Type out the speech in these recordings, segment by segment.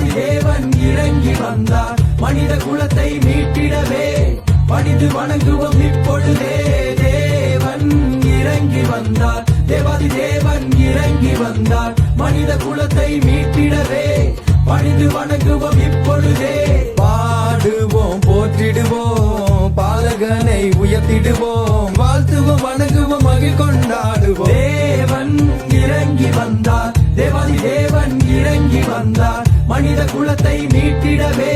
வந்தார் தேவன் இறங்கி வந்தார். மனித குலத்தை மீட்டிடவே. பணிந்து வணங்குவோம் இப்பொழுதே. தேவன் இறங்கி வந்தார். தேவாதி தேவன் இறங்கி வந்தார். மனித குலத்தை மீட்டிடவே. பணிந்து வணங்குவோம் இப்பொழுதே. பாடுவோம் போற்றிடுவோம். பாலகனை உயர்த்திடுவோம். வாழ்த்துவோம் வணங்குவோம் மகிழ் கொண்டாடுவோம் தேவன் இறங்கி வந்தார். தேவாதி தேவன் மனித குலத்தை மீட்டிடவே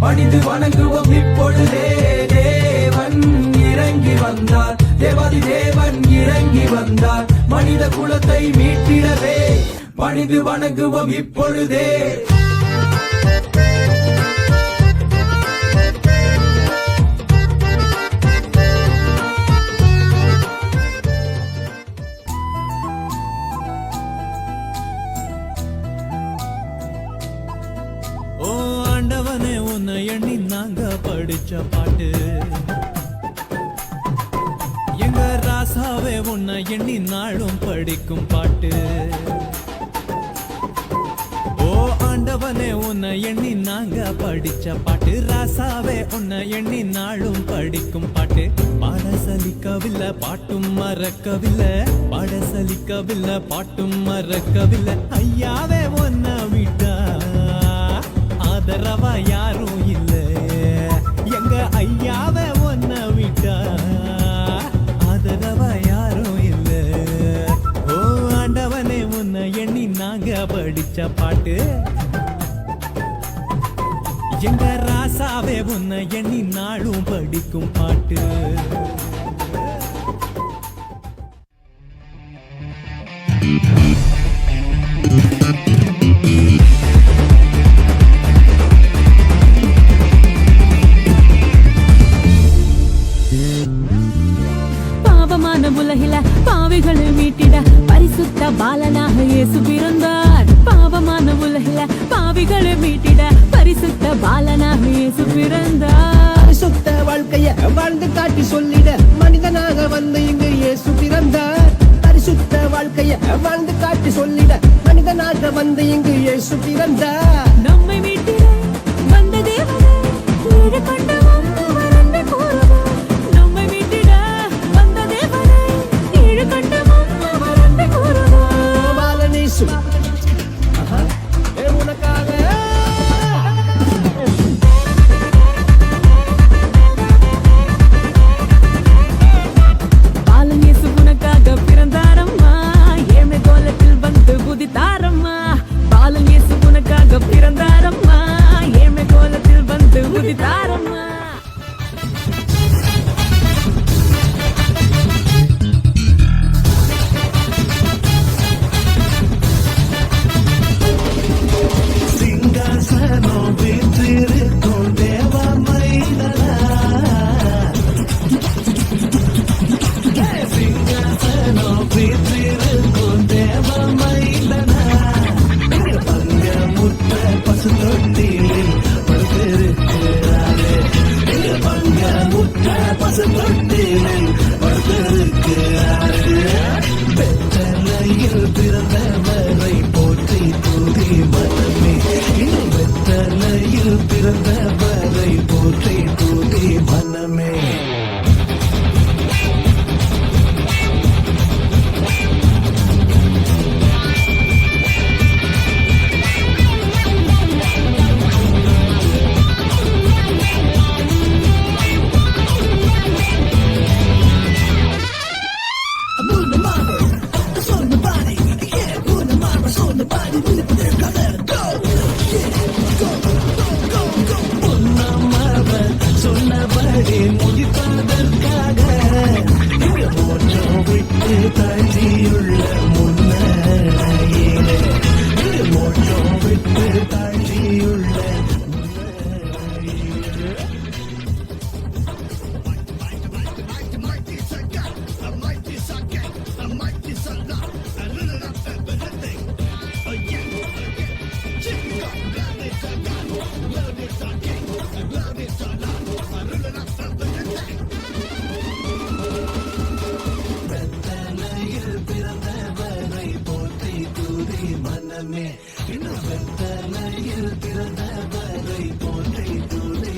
பணிந்து வணங்குவோம் இப்பொழுதே. தேவன் இறங்கி வந்தார் தேவாதி தேவன் இறங்கி வந்தார் மனித குலத்தை மீட்டிடவே பணிந்து வணங்குவோம் இப்பொழுதே. தானே உன்னை எண்ணி நாங்க படிச்ச பாட்டு. எங்க ராசாவே உன்னை எண்ணி நாளும் படிக்கும் பாட்டு. ஓ ஆண்டவனே உன்னை எண்ணி நாங்க படிச்ச பாட்டு. ராசாவே உன்னை எண்ணி நாளும் படிக்கும் பாட்டு. பாட சலிக்கவில்லை பாட்டும் மறக்கவில்லை. பாட சலிக்கவில்லை பாட்டும் மறக்கவில்லை. ஐயாவே உன்னை ஆதரவா யாரும் இல்ல. எங்க ஐயாவ ஒன்ன விட்டா ஆதரவா யாரும் இல்ல. ஓ ஆண்டவனே உன்னை எண்ணி நாங்க படிச்ச பாட்டு. எங்க ராசாவே உன்னை எண்ணி நாளும் படிக்கும் பாட்டு. பாவமான உலகில பாவிகளை மீட்டிட பரிசுத்த பாலனாக இயேசு பிறந்தார். பாவமான உலகில பாவிகளை மீட்டிட பரிசுத்த பாலனாக இயேசு பிறந்தார். பரிசுத்த வாழ்க்கைய வாழ்ந்து காட்டி சொல்லிட மனிதனாக வந்து இங்கு இயேசு பிறந்தார். பரிசுத்த வாழ்க்கைய வாழ்ந்து காட்டி சொல்லிட மனிதனாக வந்து இங்கு இயேசு பிறந்தார். வெத்தலையில் மனமே இன்னும் பிறந்த வரை போன்றே துணை